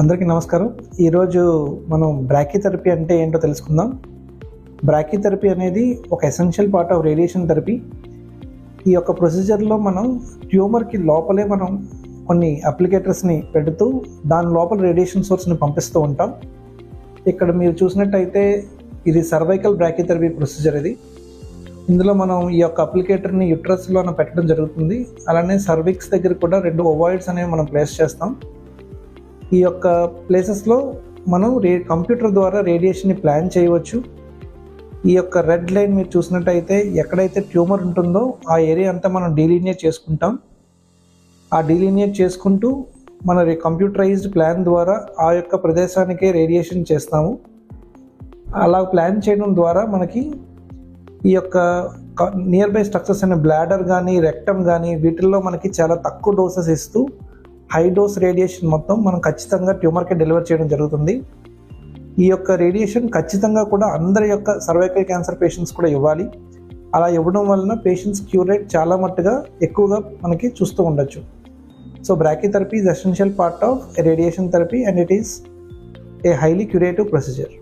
అందరికీ నమస్కారం. ఈరోజు మనం బ్రాకీథెరపీ అంటే ఏంటో తెలుసుకుందాం. బ్రాకీథెరపీ అనేది ఒక essential part of radiation therapy. ఈ యొక్క ప్రొసీజర్లో మనం ట్యూమర్కి లోపలే మనం కొన్ని అప్లికేటర్స్ని పెడుతూ దాని లోపల రేడియేషన్ సోర్స్ని పంపిస్తూ ఉంటాం. ఇక్కడ మీరు చూసినట్టయితే ఇది సర్వైకల్ బ్రాకీథెరపీ ప్రొసీజర్ ఇది. ఇందులో మనం ఈ యొక్క అప్లికేటర్ని యుట్రస్లోన పెట్టడం జరుగుతుంది. అలానే సర్విక్స్ దగ్గర కూడా రెండు ఓవాయిడ్స్ అనేవి మనం ప్లేస్ చేస్తాం. ఈ యొక్క ప్లేసెస్లో మనం రే కంప్యూటర్ ద్వారా రేడియేషన్ని ప్లాన్ చేయవచ్చు. ఈ యొక్క రెడ్ లైన్ మీరు చూసినట్టయితే ఎక్కడైతే ట్యూమర్ ఉంటుందో ఆ ఏరియా అంతా మనం డీలీనియేట్ చేసుకుంటాం. ఆ డీలీనియేట్ చేసుకుంటూ మన కంప్యూటరైజ్డ్ ప్లాన్ ద్వారా ఆ యొక్క ప్రదేశానికే రేడియేషన్ చేస్తాము. అలా ప్లాన్ చేయడం ద్వారా మనకి ఈ యొక్క నియర్ బై స్ట్రక్చర్స్ అయిన బ్లాడర్ కానీ రెక్టమ్ కానీ వీటిల్లో మనకి చాలా తక్కువ డోసెస్ ఇస్తూ హై డోస్ రేడియేషన్ మొత్తం మనం ఖచ్చితంగా ట్యూమర్కి డెలివర్ చేయడం జరుగుతుంది. ఈ యొక్క రేడియేషన్ ఖచ్చితంగా కూడా అందరి యొక్క సర్వైకల్ క్యాన్సర్ పేషెంట్స్ కూడా ఇవ్వాలి. అలా ఇవ్వడం వలన పేషెంట్స్ క్యూర్ రేట్ చాలా మట్టుగా ఎక్కువగా మనకి చూస్తూ ఉండొచ్చు. So brachytherapy is essential part of radiation therapy and it is a highly curative procedure.